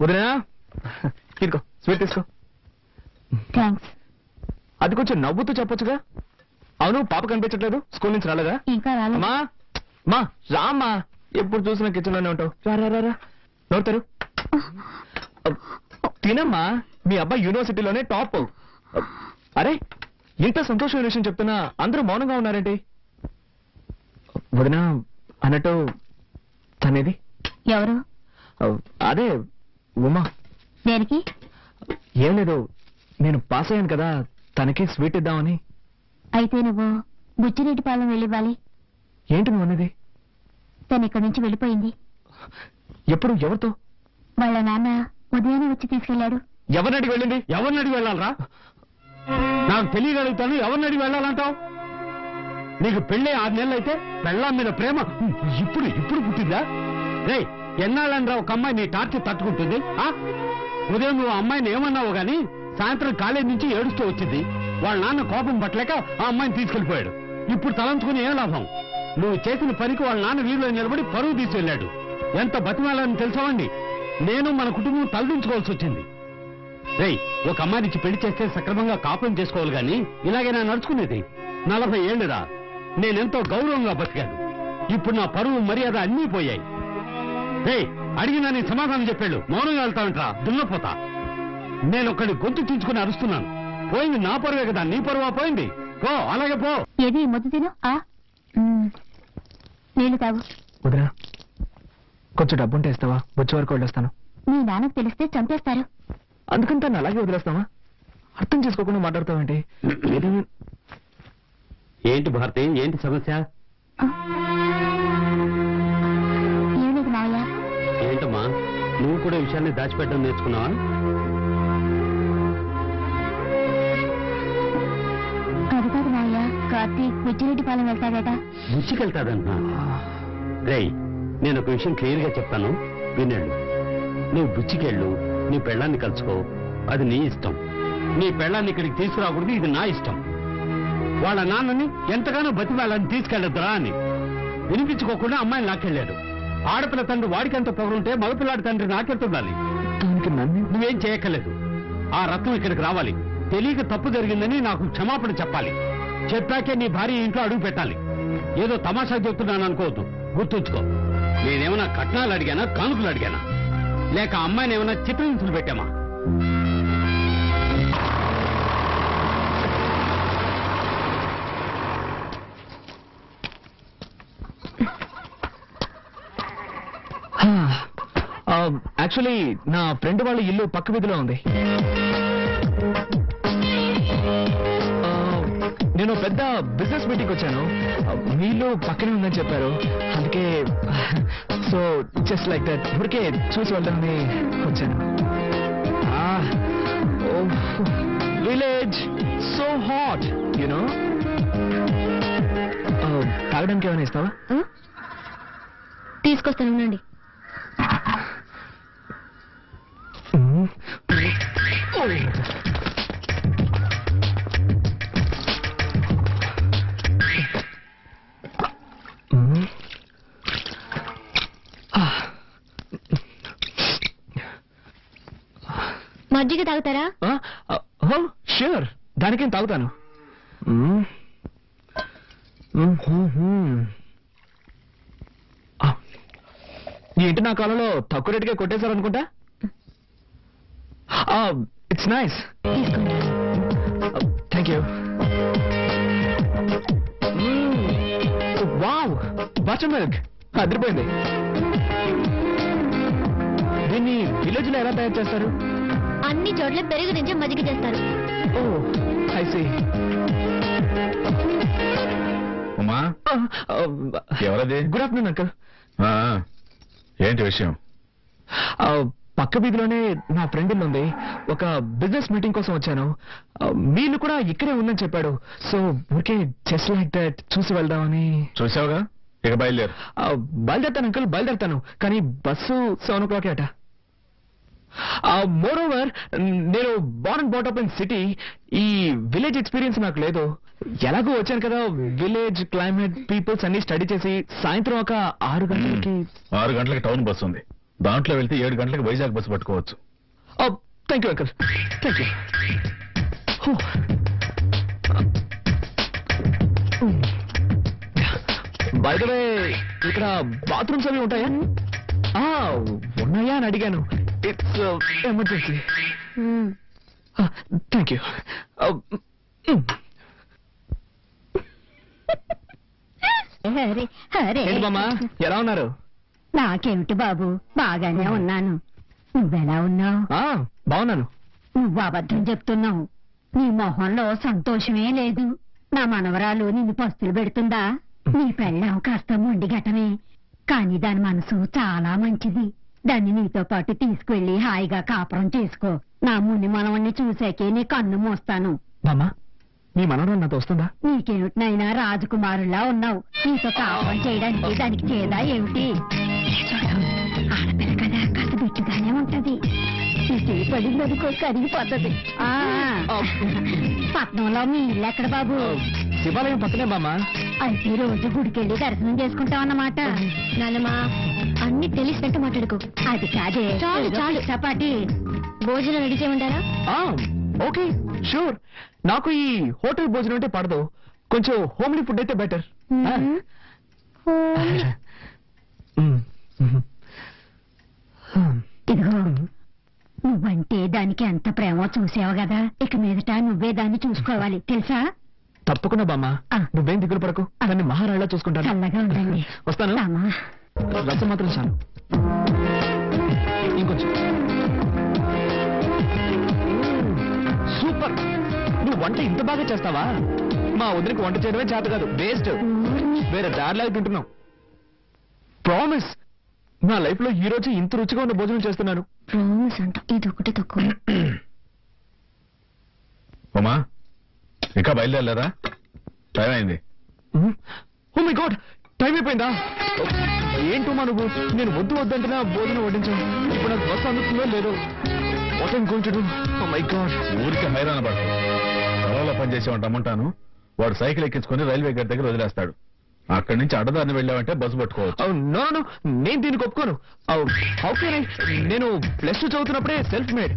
వదినా? తీసుకో స్వీట్ తీసుకో. థ్యాంక్స్ అది కొంచెం నవ్వుతూ చెప్పొచ్చుగా. అవును పాప కనిపించట్లేదు. స్కూల్ నుంచి రాలేదా? ఇంకా రాలేదు. అమ్మా మా రామ్మా. ఎప్పుడు చూసినా కిచెన్లోనే ఉంటావు. రా రా రా రా. నవ్వుతారు తినమ్మా. మీ అబ్బాయి యూనివర్సిటీలోనే టాప్. అరే ఇంత సంతోషమైన విషయం చెప్తున్నా అందరూ మౌనంగా ఉన్నారేంటి? వదినా అన్నట్టు తనేది? ఎవరు? అదే ఉమా. దేనికి? ఏం లేదు నేను పాస్ అయ్యాను కదా తనకి స్వీట్ ఇద్దామని. అయితే నువ్వు బుచ్చిరెడ్డి పాలెం వెళ్ళివ్వాలి. ఏంటి నువ్వు అన్నది? తను ఇక్కడి నుంచి వెళ్ళిపోయింది. ఎప్పుడు ఎవరితో? వాళ్ళ నాన్న ఉదయాన్నే వచ్చి తీసుకెళ్ళాడు ఎవరిని అడిగి వెళ్ళింది? ఎవరిని అడిగి వెళ్ళాలరా? నాకు తెలియగలుగుతాను ఎవరిని అడిగి వెళ్ళాలంటావు? నీకు పెళ్ళి ఆరు నెలలు అయితే పెళ్ళాం మీద ప్రేమ ఇప్పుడు ఇప్పుడు పుట్టిందా? రే ఎన్నాళ్ళని ఒక అమ్మాయి నీ టార్చర్ తట్టుకుంటుంది? ఆ? ఉదయం నువ్వు అమ్మాయిని ఏమన్నావు గాని సాయంత్రం కాలేజీ నుంచి ఏడుస్తూ వచ్చింది. వాళ్ళ నాన్న కోపం పట్టలేక ఆ అమ్మాయిని తీసుకెళ్ళిపోయాడు ఇప్పుడు తలంచుకుని ఏం లాభం? నువ్వు చేసిన పనికి వాళ్ళ నాన్న వీధిలో నిలబడి పరువు తీసుకెళ్ళాడు. ఎంత బతిమాలని తెలుసావండి నేను మన కుటుంబం తలదించుకోవాల్సి వచ్చింది. రేయ్ ఒక అమ్మాయినిచ్చి పెళ్ళి చేస్తే సక్రమంగా కాపురం చేసుకోవాలి గాని ఇలాగే నా నడుచుకునేది. నలభై ఏళ్ళురా. నేనెంతో గౌరవంగా బతికాను. ఇప్పుడు నా పరువు మర్యాద అన్నీ పోయాయి. అడిగినా నీ సమాధానం చెప్పాడు. మౌనంగా వెళ్తావంట్రా. దున్నపోతా నేను ఒకడి గొంతు తీర్చుకుని అరుస్తున్నాను. పోయింది నా పరువే కదా నీ పరువా పోయింది? పో అలాగే పో. ఏది ముద్దు తిను? ఆ? మ్మ్. నీళ్ళు తాగు. వదినా కొంచెం డబ్బుంటే ఇస్తావా? వచ్చే వరకు వెళ్ళొస్తాను. మీ నాన్నకు తెలిస్తే చంపేస్తారు. అందుకని తను అలాగే వదిలేస్తావా? అర్థం చేసుకోకుండా మాట్లాడతావేంటి? ఏంటి భారతి? ఏంటి సమస్య? ఆ. నువ్వు కూడా ఈ విషయాన్ని దాచిపెట్టడం నేర్చుకున్నావా? అది కాదు మావయ్య. కార్తీక్ బుచ్చిరెడ్డి పాలెం వెళ్తాడట. రేయ్ నేను ఒక విషయం క్లియర్గా చెప్తాను. వినండి నువ్వు బుచ్చికెళ్ళు నీ పెళ్ళాన్ని కలుసుకో. అది నీ ఇష్టం. నీ పెళ్ళాన్ని ఇక్కడికి తీసుకురాకూడదు ఇది నా ఇష్టం. వాళ్ళ నాన్నని ఎంతగానో బతిమాలని తీసుకెళ్ళొద్దురా అని. వినిపించుకోకుండా అమ్మాయిని లాక్కెళ్ళాడు. ఆడపిల్ల తండ్రి వాడికెంత పొగరుంటే మగపిల్లాడి తండ్రి నాకెళ్తుండాలి దానికి నన్ను నువ్వేం చేయక్కర్లేదు. ఆ రత్నం ఇక్కడికి రావాలి. తెలియక తప్పు జరిగిందని నాకు క్షమాపణ చెప్పాలి. చెప్పాకే నీ భార్య ఇంట్లో అడుగు పెట్టాలి. ఏదో తమాషా చెప్తున్నాను అనుకోవద్దు. గుర్తుంచుకో. నేనేమన్నా కట్నాలు అడిగానా కానుకలు అడిగానా? లేక అమ్మాయిని ఏమైనా చిత్రహింసలు పెట్టామా? యాక్చువల్లీ నా ఫ్రెండ్ వాళ్ళ ఇల్లు పక్క వీధిలో ఉంది. నేను పెద్ద బిజినెస్ మీటింగ్ వచ్చాను. ఆ, పక్కనే ఉందని చెప్పారు. అందుకే సో జస్ట్ లైక్ దట్ ఊరికే చూసి వెళ్దామని వచ్చాను. విలేజ్ సో హాట్ యునో తాగడానికి ఏమైనా ఇస్తావా? తీసుకొస్తాను ఉండండి. మజ్జిగ తాగుతారా? ష్యూర్ దానికేం తాగుతాను. ఏంటి నా కాలంలో తక్కువ రేటుకే కొట్టేశారనుకుంటా? It's nice thank you wow butter milk అదిరిపోయింది. దీన్ని విలేజ్లో ఎలా తయారు చేస్తారు? అన్ని చోట్ల పెరుగు నుంచి మజ్జిగ చేస్తారు. Oh I see Uma? ఎవరది? Good afternoon uncle. ఆ, ఏంటి విషయం? పక్క వీధిలోనే నా ఫ్రెండ్ ఇల్లు ఉంది. ఒక బిజినెస్ మీటింగ్ కోసం వచ్చాను. ఆ, మీ ఇల్లు కూడా ఇక్కడే ఉందని చెప్పాడు. సో ఊరికే జస్ట్ లైక్ దట్ చూసి వెళ్దామని. చూసావుగా? ఇక బయలుదేరు. బయలుదేరుతాను అంకుల్ బయలుదేరుతాను. కానీ బస్సు సెవెన్ ఓ క్లాక్ అట. మోర్ ఓవర్ నేను born and brought up in city ఈ విలేజ్ ఎక్స్పీరియన్స్ నాకు లేదు. ఎలాగో వచ్చాను కదా విలేజ్ క్లైమేట్ పీపుల్స్ అన్ని స్టడీ చేసి సాయంత్రం ఒక ఆరు గంటలకి ఆరు గంటలకు టౌన్ బస్ ఉంది. దాంట్లో వెళ్తే ఏడు గంటలకు వైజాగ్ బస్సు పట్టుకోవచ్చు. Thank you uncle thank you by the way ఇక్కడ బాత్రూమ్స్ అవి ఉంటాయా? ఆ, ఉన్నాయా అని అడిగాను. ఇట్స్ ఎమర్జెన్సీ థ్యాంక్ యూ ఎలా ఉన్నారు? నాకేమిటి బాబు? బాగానే ఉన్నాను. నువ్వెలా ఉన్నావు? బాగున్నాను. నువ్వు అబద్ధం చెప్తున్నావు. నీ మొహంలో సంతోషమే లేదు. నా మనవరాలు నిన్ను పస్తులు పెడుతుందా? నీ పెళ్ళాం కాస్త మొండి ఘటమే కానీ దాని మనసు చాలా మంచిది. దాన్ని నీతో పాటు తీసుకువెళ్ళి హాయిగా కాపురం చేసుకో. నా ముని మనవణ్ణి చూసాకే నీ కన్ను మూస్తాను. బామ్మా మీ మనవరాలు నాతో వస్తుందా? నీకేమిటినైనా రాజకుమారులా ఉన్నావు. నీతో కాపురం చేయడానికి దానికి చేదా ఏమిటి? ఆడపిల్ల కదా కాస్త బిట్టుగానే ఉంటది. పడిందనుకో కరిగిపోతుంది. ఆ, పట్నంలో మీ ఇల్లు ఎక్కడ బాబు? శివాలయం పక్కనే బామ్మా. అయితే రోజు గుడికెళ్ళి దర్శనం చేసుకుంటాం అన్నమాట. నానమ్మా అన్ని తెలిసినట్టు మాట్లాడుకో. అది కాదే. చాలు చాలు. చపాటి భోజనం రెడీ చేయమంటారా? ఆ, ఓకే షూర్. నాకు ఈ హోటల్ భోజనం అంటే పడదు. కొంచెం హోమ్లీ ఫుడ్ అయితే బెటర్. ఇదిగో నువ్వంటే దానికి ఎంత ప్రేమో చూసావు కదా? ఇక మీదట నువ్వే దాన్ని చూసుకోవాలి. తెలుసా? తప్పకుండా బామ్మ. నువ్వేం దిగులు పడకు. దాన్ని మహారాణిలా చూసుకుంటాను. వస్తాను? రసం మాత్రం చాలు. ఇంకొంచెం. సూపర్. నువ్వు వంట ఇంత బాగా చేస్తావా? మా వదిలికి వంట చేయడమే చేత కాదు. వేస్ట్. వేరే దారిలాగా తింటున్నావు. ప్రామిస్ నా లైఫ్లో ఈ రోజు ఇంత రుచిగా ఉన్న భోజనం చేస్తున్నాను. ప్రామిస్ అంట. ఇది ఒకటి తక్కువ. ఉమా ఇంకా బయలుదేరలేదా? టైం అయింది. ఓ మై గాడ్ టైం అయిపోయిందా? ఏంటమ్మా నువ్వు? నేను వద్దు వద్దంటున్నా భోజనం వడ్డించాను ఇప్పుడు నాకు బస్సు అందుతుందో లేదో. What I'm going to do oh my god ఊరికి హైరాణ పడతాడు పొలంలో పనిచేసేవాడు రమ్మంటాను. వాడు సైకిల్ ఎక్కించుకొని రైల్వే గేట్ దగ్గర వదిలేస్తాడు. అక్కడి నుంచి అడ్డదారిని వెళ్ళావంటే బస్సు పట్టుకోవచ్చు. నో నో నేను దీనికి ఒప్పుకోను. హౌ కెన్ ఐ నేను ప్లస్ టూ చదువుతున్నప్పుడే సెల్ఫ్ మేడ్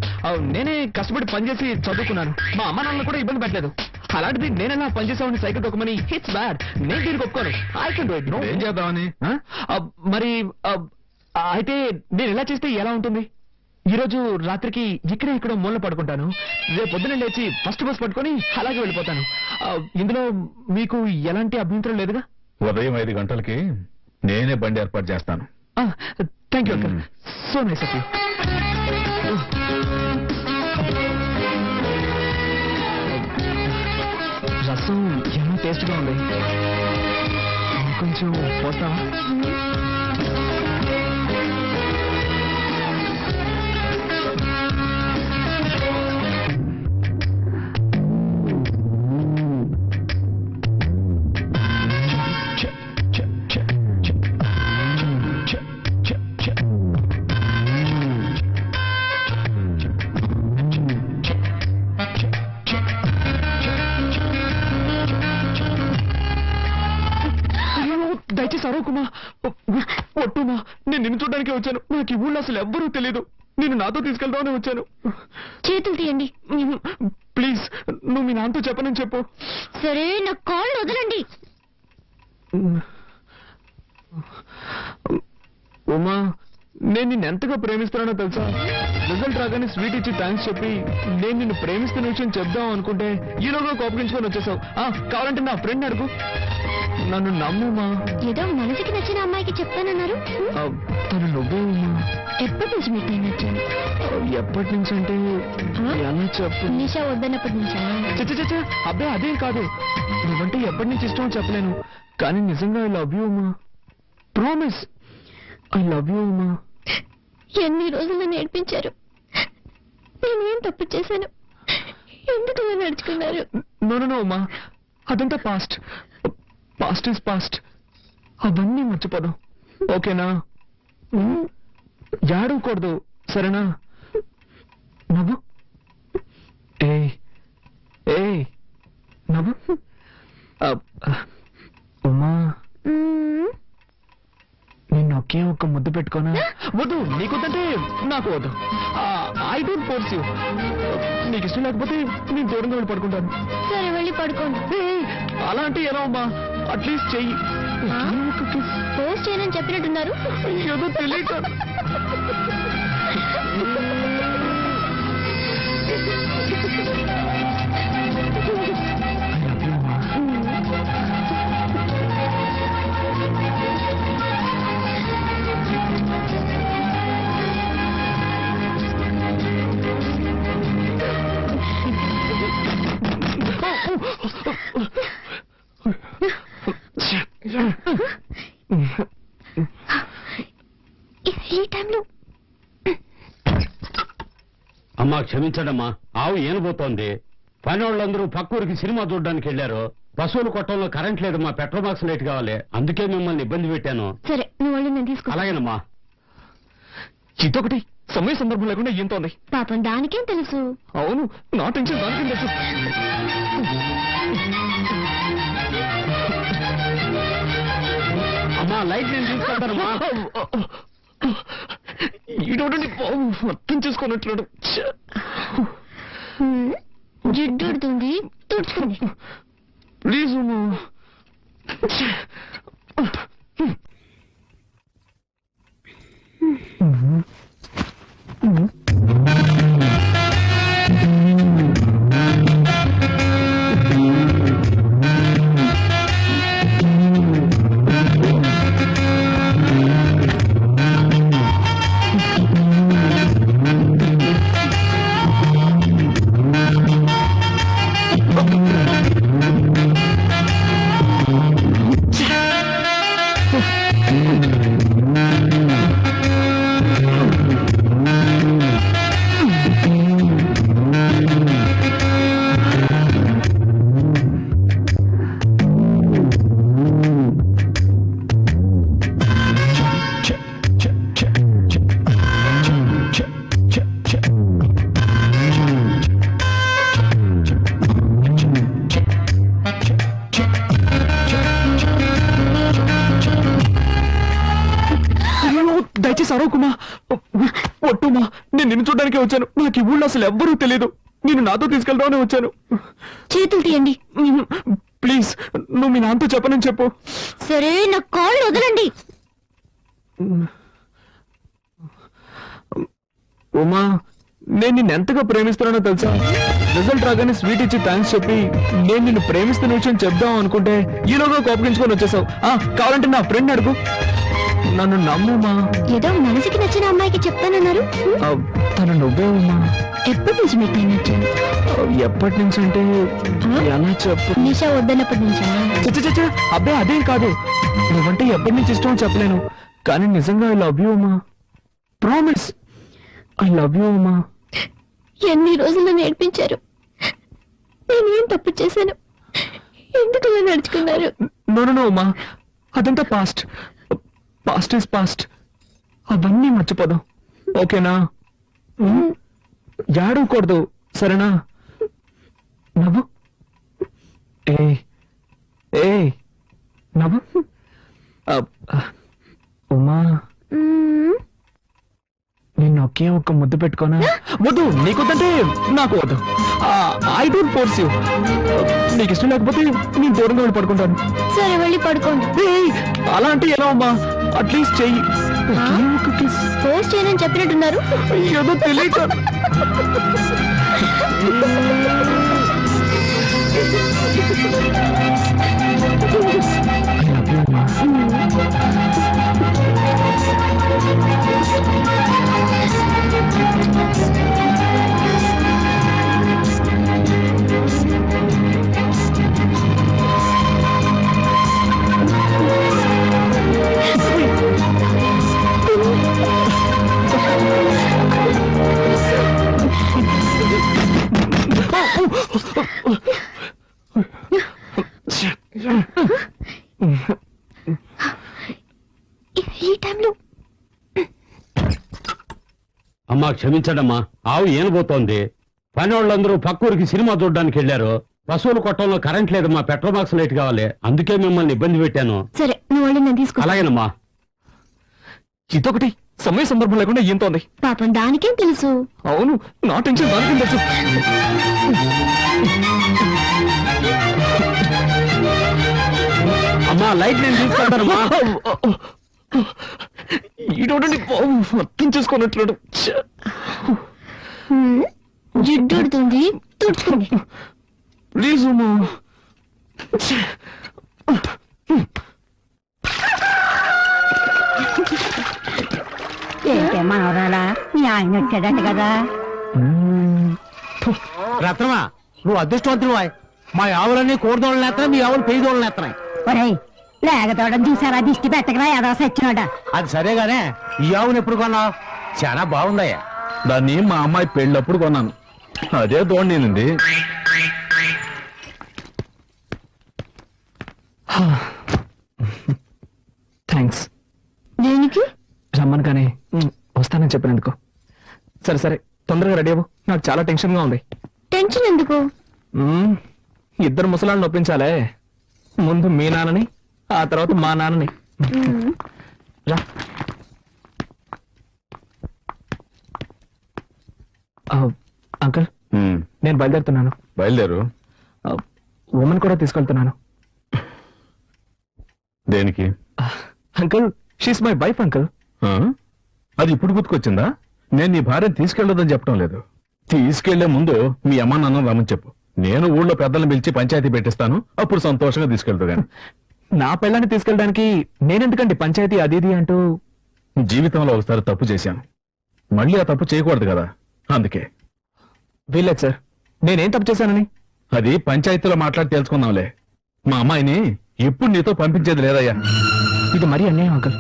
నేనే కష్టపడి పనిచేసి చదువుకున్నాను. మా అమ్మ నాన్న కూడా ఇబ్బంది పెట్టలేదు. అలాంటిది నేనెలా పనిచేసామని సైకిల్ తొక్కమని హిట్స్ బ్యాడ్ నేను దీనికి ఒప్పుకోను. I can do it no ఏం చేద్దామని? మరి అయితే నేను ఎలా చేస్తే ఎలా ఉంటుంది? ఈ రోజు రాత్రికి ఇక్కడే ఇక్కడ మూల పడుకుంటాను. రేపు పొద్దున లేచి ఫస్ట్ బస్ పట్టుకొని అలాగే వెళ్ళిపోతాను. ఆ, ఇందులో మీకు ఎలాంటి అభ్యంతరం లేదుగా? ఉదయం ఐదు గంటలకి నేనే బండి ఏర్పాటు చేస్తాను. Thank you uncle. So nice of you rasam ఎంత టేస్ట్గా ఉంది. కొంచెం పోస్తావా చూడడానికి వచ్చాను. నాకు ఈ ఊళ్ళో అసలు ఎవ్వరూ తెలియదు నేను నాతో తీసుకెళ్దామని వచ్చాను. చేతులు తీయండి. ప్లీజ్ నువ్వు మీ నాన్నతో చెప్పనని చెప్పు. సరే నా కాళ్ళు వదలండి. ఉమా నేను నిన్ను ఎంతగా ప్రేమిస్తున్నానో తెలుసా? రిజల్ట్ రాగానే స్వీట్ ఇచ్చి థ్యాంక్స్ చెప్పి నేను నిన్ను ప్రేమిస్తున్న విషయం చెప్దాం అనుకుంటే ఈలోగా కోపగించుకొని వచ్చేసావు. కావాలంటే నా ఫ్రెండ్ అడుగు. నన్ను నమ్ముమా ఏదో మనసుకి నచ్చిన అమ్మాయికి చెప్తానన్నారు. తను నువ్వే ఉమా ఎప్పటి నుంచి మీకు నచ్చాను ఆ, ఎప్పటి నుంచి అంటే ఎలా చెప్పు. నిషా వద్దన్నప్పటి నుంచా? చచ్చ అబ్బాయి అదేం కాదు. నువ్వంటే ఎప్పటి నుంచి ఇష్టం చెప్పలేను. కానీ నిజంగా I love you Uma promise I love you Uma ఎన్ని రోజులు నేర్పించారు నేనేం తప్పు చేశాను? ఎందుకు నడుచుకున్నారు నో నో అమ్మా అదంతా పాస్ట్ పాస్ట్ ఇస్ పాస్ట్. అవన్నీ మర్చిపోదాం ఓకేనా? ఏడవకూడదు సరేనా? నవ్వు. ఏ ఏ నవ్వు. ఉమా. నిన్ను ఒకే ఒక్క ముద్దు పెట్టుకోనా? వద్దు. నీకు నాకు వద్దు. I don't force you. నీకు ఇష్టం లేకపోతే నేను దూరంగా వెళ్ళి పడుకుంటాను. సరే వెళ్ళి పడుకోండి. అలా అంటే ఎలా అమ్మా అట్లీస్ట్ చెయ్యి? పోస్ట్ చేయనని చెప్పినట్టున్నారు. ఏదో తెలియక. ఈ అమ్మా క్షమించడమ్మా. ఆవు ఏనబోతోంది. పని వాళ్ళందరూ పక్కూరికి సినిమా చూడడానికి వెళ్ళారు. పశువుల కొట్టంలో కరెంట్ లేదమ్మా పెట్రోల్ బాక్స్ లైట్ కావాలి. అందుకే మిమ్మల్ని ఇబ్బంది పెట్టాను. సరే నువ్వు వెళ్ళి నేను అలాగేనమ్మా. ఇదొకటి సమయ సందర్భం లేకుండా ఏంతో ఉంది పాపం దానికేం తెలుసు? అవును నా టెన్షన్ దానికి తెలుసు? అమ్మా లైట్ నేను తీసుకెళ్తానమ్మా. ఈడోడండి అర్థం చేసుకున్నట్లు హ్మ్. జిడ్డు ఉడుతుంది తుడుచుకోండి ప్లీజ్ దయచేసి అరవకుమా. ఒట్టుమా నేను నిన్ను చూడడానికే వచ్చాను. నాకు ఈ ఊళ్ళో అసలు ఎవ్వరూ తెలియదు నేను నాతో తీసుకెళ్దామని వచ్చాను. చేతులు తీయండి. ప్లీజ్ నువ్వు మీ నాన్నతో చెప్పనని చెప్పు. సరే నా కాళ్ళు వదలండి. ఉమా నేను నిన్ను ఎంతగా ప్రేమిస్తున్నానో తెలుసా? రిజల్ట్ రాగానే స్వీట్ ఇచ్చి థ్యాంక్స్ చెప్పి నేను నిన్ను ప్రేమిస్తున్న విషయం చెప్దాం అనుకుంటే ఈలోగా కోపగించుకొని వచ్చేసావు. ఆ కావాలంటే నా ఫ్రెండ్ అడుగు. నన్ను నమ్ముమా ఏదో మనసుకి నచ్చిన అమ్మాయికి చెప్తానన్నారు. ఆ, తను నువ్వే ఉమా ఎప్పటి నుంచి మీకు ఆ, ఎప్పటి నుంచి అంటే ఎలా చెప్పు. నిషా వద్దన్నప్పటి నుంచా? చచ్చ చచ్చ అబ్బే అదేం కాదు. నువ్వంటే ఎప్పటి నుంచి ఇష్టం చెప్పలేను. కానీ నిజంగా I love you Uma promise I love you Uma ఎన్ని రోజులు నేర్పించారు? నేనేం తప్పు చేశాను? ఎందుకు ఇలా నడుచుకున్నారు? నో నో అదంతా పాస్ట్ పాస్ట్ ఇస్ పాస్ట్ అవన్నీ మర్చిపోదాం. ఓకేనా? ఏడవకూడదు. సరేనా? నవ్వు. ఏ ఏ నవ్వు. ఉమా. నిన్ను ఒకే ఒక్క ముద్దు పెట్టుకోనా? వద్దు నీకొద్దంటే నాకు వద్దు. ఐ డోంట్ ఫోర్స్ యూ నీకు ఇష్టం లేకపోతే నేను దూరంగా వెళ్ళి పడుకుంటాను. సరే వెళ్ళి పడుకోండి. అలా అంటే ఎలా అమ్మా? అట్లీస్ట్ చెయ్యి. పోస్ట్ చేయనని చెప్పినట్టున్నారు. ఏదో తెలియక. ఈ- క్షమించడమ్మా. ఆవు ఏనబోతోంది. పని వాళ్ళందరూ పక్కూరికి సినిమా చూడడానికి వెళ్ళారు. పశువుల కొట్టంలో కరెంట్ లేదమ్మా. పెట్రోల్ బాక్స్ లైట్ కావాలి. అందుకే మిమ్మల్ని ఇబ్బంది పెట్టాను. సరే నువ్వు వెళ్ళి నేను అలాగేనమ్మా. ఇదొకటి. సమయ సందర్భం లేకుండా ఉంది పాపం దానికేం తెలుసు? అవును నా టెన్షన్ దానికేం తెలుసు? అమ్మా లైట్ నేను తీసుకెళ్తానమ్మా. ఈడోడండి అర్థం చేసుకున్నట్లు. జిడ్డు ఉడుతుంది తుడుచుకోండి. ప్లీజ్ అమ్మా. ఏంటే మనవరాలా? మీ ఆయన వచ్చాడట కదా. రత్నమా నువ్వు అదృష్టవంతుడు మా ఆవులన్నీ కోడిదోళ్ళని ఎత్తనా మీ ఆవులు పెయ్యదోళ్ళని ఎత్తనాయి లేగతోడం చూసారా? దిష్టి పెట్టకరా? ఏదో సచ్చినాడా? అది సరేగానే ఈ ఆవును ఎప్పుడు కొన్నావు? చాలా బాగుందయ్యా. దాన్ని మా అమ్మాయి పెళ్ళప్పుడు కొన్నాను. అదే దోణింది థ్యాంక్స్ దేనికి? రమ్మను కానీ వస్తానని చెప్పినందుకు. సరే సరే తొందరగా రెడీ అవ్వు. నాకు చాలా టెన్షన్గా ఉంది. టెన్షన్ ఎందుకు? మ్మ్. ఇద్దరు ముసలాళ్ళని ఒప్పించాలే. ముందు మీ నాన్నని ఆ తర్వాత మా నాన్నని. హ్మ్. రా. ఆ, అంకుల్ ఉమ్, నేను బయలుదేరుతున్నాను. బయలుదేరు. ఉమెన్ కూడా తీసుకెళ్తున్నాను. దేనికి? ఆ, uncle she's my wife uncle. ఆ? అది ఇప్పుడు గుర్తుకొచ్చిందా? నేను నీ భార్యను తీసుకెళ్ళొద్దని చెప్పడం లేదు. తీసుకెళ్ళే ముందు మీ అమ్మ నాన్న రమ్మని చెప్పు. నేను ఊళ్ళో పెద్దలను పిలిచి పంచాయతీ పెట్టిస్తాను. అప్పుడు సంతోషంగా తీసుకెళ్తా గాని. నా పెళ్ళాన్ని తీసుకెళ్ళడానికి నేనెందుకండి పంచాయతీ అది ఇది అంటూ? జీవితంలో ఒకసారి తప్పు చేశాను. మళ్ళీ ఆ తప్పు చేయకూడదు కదా? అందుకే. వీల్లేదు సార్. నేనేం తప్పు చేశానని? అది పంచాయతీలో మాట్లాడి తెలుసుకుందాంలే. మా అమ్మాయిని ఎప్పుడు నీతో పంపించేది లేదయ్యా. ఇది మరీ అన్యాయం అంకుల్.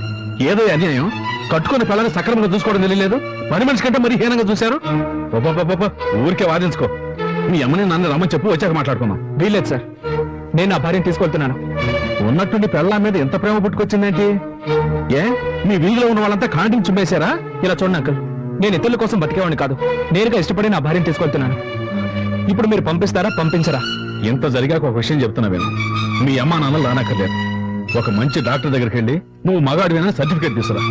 ఏదో అన్యాయం? కట్టుకుని పిల్లల్ని సక్రమంగా చూసుకోవడం తెలియలేదు? పని మనిషి కంటే మరీ హీనంగా చూశారు? ఊరికే వాదించుకో. మీ అమ్మని నన్ను రమ్మని చెప్పు వచ్చాక మాట్లాడుకుందాం. వీల్లేదు సార్. నేను నా భార్యను తీసుకెళ్తున్నాను. ఉన్నట్టుండి పెళ్ళ మీద ఎంత ప్రేమ పుట్టుకొచ్చిందేంటి? ఏ? మీ వీధిలో ఉన్న వాళ్ళంతా కాంటింగ్ చుమ్మేశారా? ఇలా చూడండి అంకుల్ నేను ఇతరుల కోసం బతికేవాడిని కాదు. నేరుగా ఇష్టపడి నా భార్యను తీసుకెళ్తున్నాను. ఇప్పుడు మీరు పంపిస్తారా పంపించరా? ఇంత జరిగాక ఒక విషయం చెప్తున్నా విను మీ అమ్మా నాన్నలు రానక్కర్లేదు ఒక మంచి డాక్టర్ దగ్గరికి వెళ్ళి నువ్వు మగాడివైనా సర్టిఫికేట్ తీసుకురా.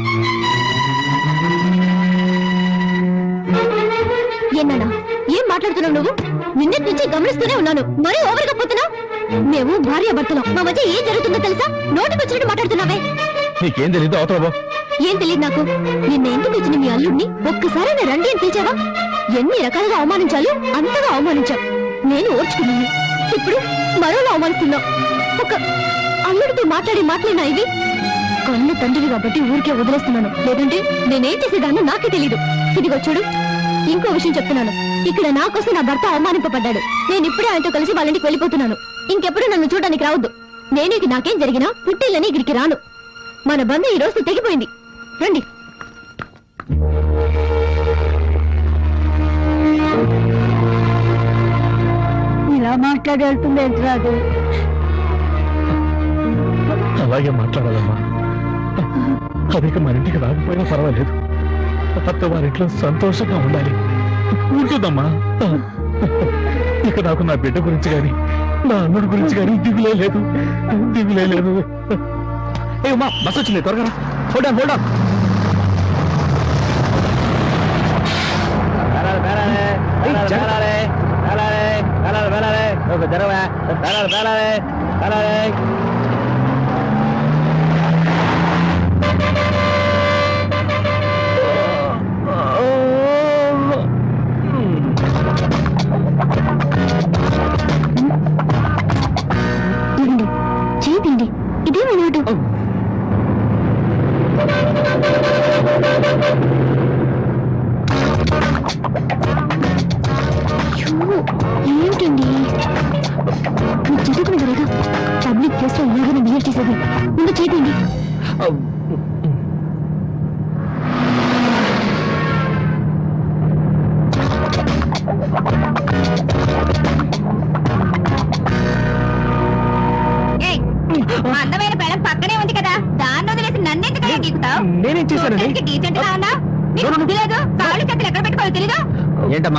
ఏం మాట్లాడుతున్నావు నువ్వు? నిన్నటి నుంచి గమనిస్తూనే ఉన్నాను. మరీ ఓవర్గా పోతున్నావు? మేము భార్య భర్తలం మా మధ్య ఏం జరుగుతుందో తెలుసా? నోటికి వచ్చినట్టు మాట్లాడుతున్నావే. నీకేం తెలీదు అవతల పో. ఏం తెలియదు నాకు? నిన్న ఇంటికి వచ్చిన మీ అల్లుడిని? ఒక్కసారి రండి అని పిలిచావా? ఎన్ని రకాలుగా అవమానించాలో అంతగా అవమానించావు. నేను ఓర్చుకున్నాను. ఇప్పుడు మరోలా అవమానిస్తున్నావు. ఒక అల్లుడితో మాట్లాడి మాట్లాడినా ఇవి? కన్ను తండ్రివి కాబట్టి ఊరికే వదిలేస్తున్నాను. లేదంటే నేనేం చేసేదాన్నో నాకే తెలీదు. ఇదిగో చూడు. ఇంకో విషయం చెప్తున్నాను. ఇక్కడ నా కోసం నా భర్త అవమానింపబడ్డాడు. నేను ఇప్పుడే ఆయనతో కలిసి వాళ్ళ ఇంటికి వెళ్ళిపోతున్నాను. ఇంకెప్పుడు నన్ను చూడడానికి రావద్దు. నేను ఇక నాకేం జరిగినా పుట్టిల్లని ఇక్కడికి రాను. మన బంధం ఈ రోజు తెగిపోయింది. రండి. ఇలా మాట్లాడి వెళ్తుంది అలాగే మాట్లాడాలమ్మా. అదిక మన ఇంటికి రాకపోయినా పర్వాలేదు. అత్త వారింట్లో సంతోషంగా ఉండాలి. ఉంటుందమ్మా ఇక నాకు నా బిడ్డ గురించి గాని నా అన్నుడి గురించి గాని దిగులే లేదు. దిగులే లేదు. ఏ ఉమా బస్ వచ్చింది త్వరగా హోల్డ్ ఆన్ హోల్డ్ ఆన్ తిండి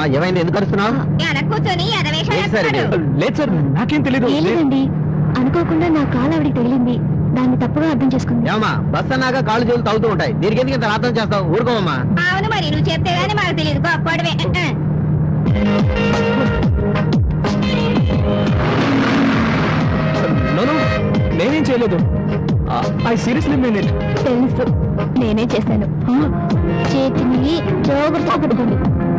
ఏమైంది? ఎందుకు అరుస్తున్నావు. లేదు సార్ నాకేం లేదండి. అనుకోకుండా నా కాలు ఆవిడికి తగిలింది. దాన్ని తప్పుగా అర్థం చేసుకుంది. ఏమా బస్ అన్నాక కాళ్ళు చేతులు తగ్గుతూ ఉంటాయి. దీనికి ఎందుకు ఇంత అర్థం చేస్తావు? ఊరుకోమమ్మా అవును మరి నువ్వు చెప్తే గానీ మాకు తెలియదు గొప్పడవే నోను నేనేం చేయలేదు. I seriously mean it. తెలుసు. నేనే చేశాను. చేతిని జాగ్రత్తగా పెట్టుకోండి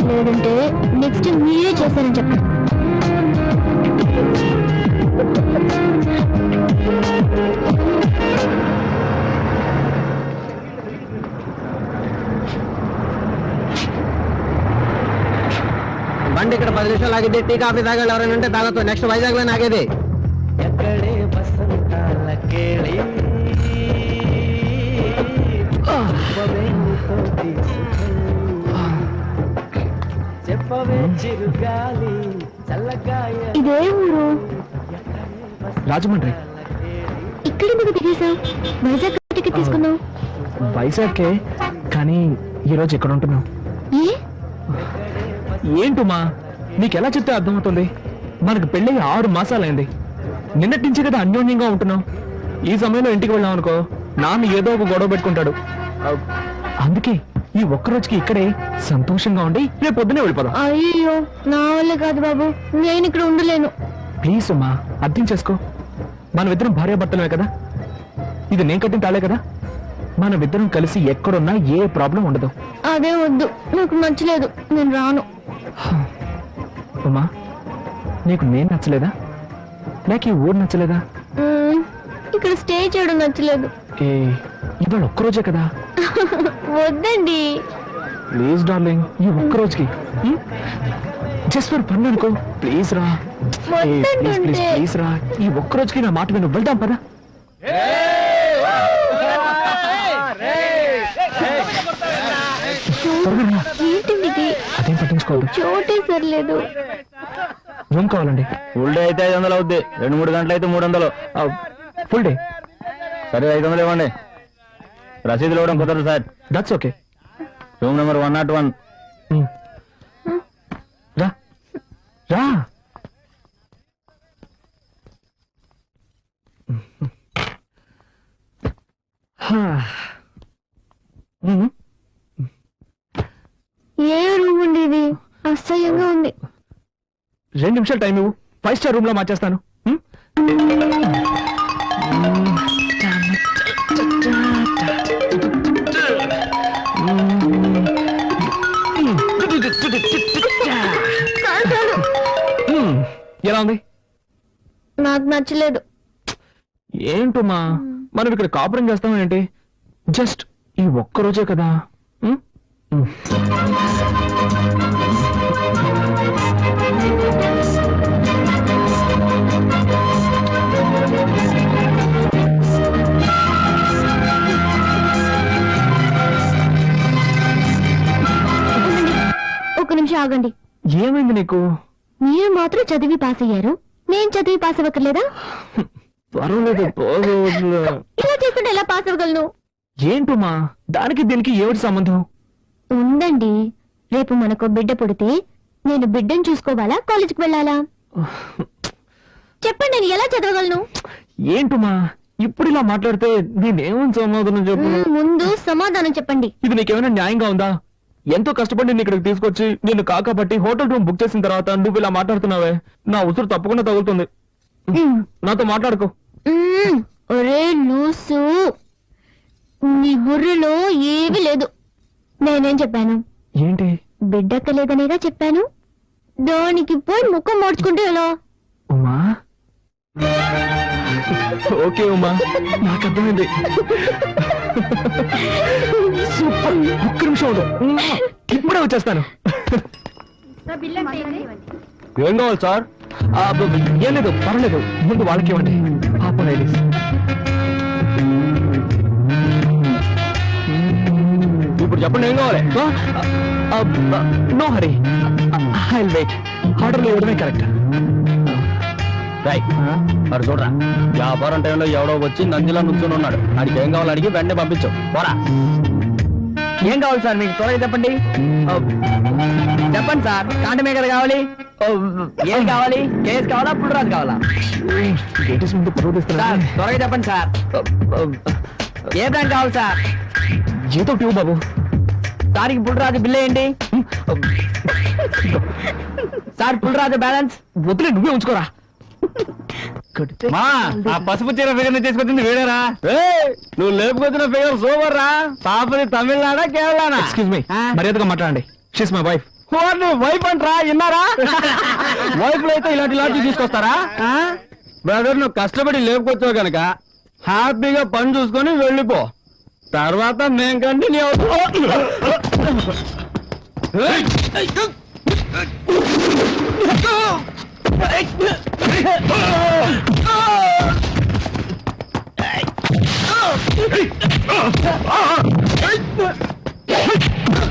లేదంటే నెక్స్ట్ మీరే చేశారని చెప్పండి. బండి ఇక్కడ పది నిమిషాలు ఆగితే టీ కాఫీ తాగాలి ఎవరైనా ఉంటే తాగొచ్చు నెక్స్ట్ వైజాగ్లో ఆగేది. ఇదే ఊరు? రాజమండ్రి. ఇక్కడ ఎందుకు దిగేశావు వైజాగ్ టికెట్ తీసుకున్నావు? వైజాగ్కే కానీ ఈరోజు ఇక్కడ ఉంటున్నాం ఏ? ఏంటుమా? నీకెలా చెప్తే అర్థమవుతుంది? మనకు పెళ్ళి ఆరు మాసాలైంది. నిన్నటి నుంచి కదా అన్యోన్యంగా ఉంటున్నాం ఈ సమయంలో ఇంటికి వెళ్ళాం అనుకో నాన్న ఏదో ఒక గొడవ పెట్టుకుంటాడు. అందుకే ఈ ఒక్క రోజుకి ఇక్కడే సంతోషంగా ఉండి రేపు పొద్దునే వెళ్ళిపోదాం. అయ్యో నా వల్ల కాదు బాబు. నేను ఇక్కడ ఉండలేను. ప్లీజ్ అమ్మా అర్థం చేసుకో. మనమిద్దరం భార్యాభర్తలమే కదా? ఇది నేను కట్టిన తాళే కదా? మనమిద్దరం కలిసి ఎక్కడున్నా ఏ ప్రాబ్లం ఉండదు. అదే వద్దు. నాకు నచ్చలేదు. నేను రాను. ఉమా నీకు నేను నచ్చలేదా? లేక ఈ ఊరు నచ్చలేదా? మ్మ్, ఇక్కడ స్టే చేయడం నచ్చలేదు. ఏ ఇవాళ ఒక్కరోజే కదా? వద్దండి. ప్లీజ్ డార్లింగ్ ఈ ఒక్క రోజుకి జస్ట్ ఫర్ పన్ను అనుకో. ప్లీజ్ రా. Please please. ప్లీజ్ రా. ఈ ఒక్క రోజుకి నా మాట విను. వెళ్దాం పదా. అదేం పట్టించుకోవద్దు. చోటే సరిలేదు. రూమ్ కావాలండి. ఫుల్ డే అయితే ఐదు వందలు అవుద్ది. రెండు మూడు గంటలు అయితే మూడు వందలు. Full day. సరే ఐదు వందలు ఇవ్వండి. రసీదులు ఇవ్వడం కుదరదు sir. That's okay room number one not one. రా. రా. మ్మ్. ఏ రూమ్ అండి ఇది? అసహ్యంగా ఉంది. రెండు నిమిషాలు టైం ఇవ్వు. ఫైవ్ స్టార్ రూమ్లో మార్చేస్తాను. నాకు నచ్చలేదు. ఏంటమ్మా? మనం ఇక్కడ కాపురం చేస్తాం ఏంటి? జస్ట్ ఈ ఒక్క రోజే కదా. ఒక నిమిషం ఆగండి. ఏమైంది నీకు? మీరు మాత్రం చదివి పాస్ అయ్యారు నేను చదివి పాస్ అవ్వక్కర్లేదా? పర్వాలేదు. ఇలా చేసుకుంటే ఎలా పాస్ అవ్వగలను? ఏంటమ్మా దానికి దీనికి ఏమిటి సంబంధం? ఉందండి. రేపు మనకు బిడ్డ పుడితే నేను బిడ్డను చూసుకోవాలా కాలేజీకి వెళ్ళాలా? చెప్పండి నేను ఎలా చదవగలను? ఏంటమ్మా ఇప్పుడు ఇలా మాట్లాడితే నేనేమని సమాధానం చెప్పు ముందు సమాధానం చెప్పండి. ఇది నీకేమైనా న్యాయంగా ఉందా? ఎంతో కష్టపడి నిన్ను ఇక్కడికి తీసుకొచ్చి నిన్ను కాకపట్టి హోటల్ రూమ్ బుక్ చేసిన తర్వాత నువ్వు ఇలా మాట్లాడుతున్నావే? నా ఉసురు తప్పకుండా తగులుతుంది. నాతో మాట్లాడుకో. మ్మ్. ఒరే లూసు నీ బుర్రలో ఏమీ లేదు. నేనేం చెప్పాను? ఏంటి? బిడ్డక్కలేదనేగా చెప్పాను? దానికి పోయి ముఖం మార్చుకుంటే ఎలా? ఉమా? ఓకే ఉమా. నాకు అర్థమైంది. సూపర్. ఒక్క నిమిషం ఉండు. ఇప్పుడే వచ్చేస్తాను. ఏం కావాలి సార్? ఏం లేదు పర్లేదు ముందు వాళ్ళకి ఇవ్వండి. పాప లేడీస్ ఇప్పుడు చెప్పండి ఏం కావాలి? No hurry. ఐ వెయిట్ ఆర్డర్లో ఇవ్వడమే కరెక్ట్. రైట్ మరి చూడరా. వ్యాపారం టైంలో ఎవడో వచ్చి నందిలా నుంచుని ఉన్నాడు. వాడికి ఏం కావాలి అడిగి వెంటనే పంపించు. పోరా. ఏం కావాలి సార్ మీకు? త్వరగా చెప్పండి. చెప్పండి సార్. కాంటమే కదా కావాలి. ఏం కావాలి? కేసు కావాలా? పుల్లరాజు కావాలా? సార్ త్వరగా చెప్పండి సార్. ఏ బ్యాంక్ కావాలి సార్? ఏదో ట్యూ బాబు. సార్కి పుల్లరాజు బిల్ ఏంటి? Sir Pullaraju balance? వదిలే నువ్వే ఉంచుకోరా. మా ఆ పసుపు చీర ఫిగర్ తీసుకొచ్చింది వేడరా. నువ్వు లేపుకొచ్చిన ఫిగర్ సూపర్ రా పాపది తమిళనాడా కేరళనా? Excuse me? మర్యాదగా మాట్లాడండి. షీస్ మై వైఫ్ వైఫ్ అంటరా? విన్నారా? వైఫ్ అయితే ఇలాంటి ఇలాంటి తీసుకొస్తారా? బ్రదర్ నువ్వు కష్టపడి లేపుకొచ్చావు గనక హ్యాపీగా పని చూసుకొని వెళ్ళిపో. తర్వాత మేం కంటిన్యూ ఆ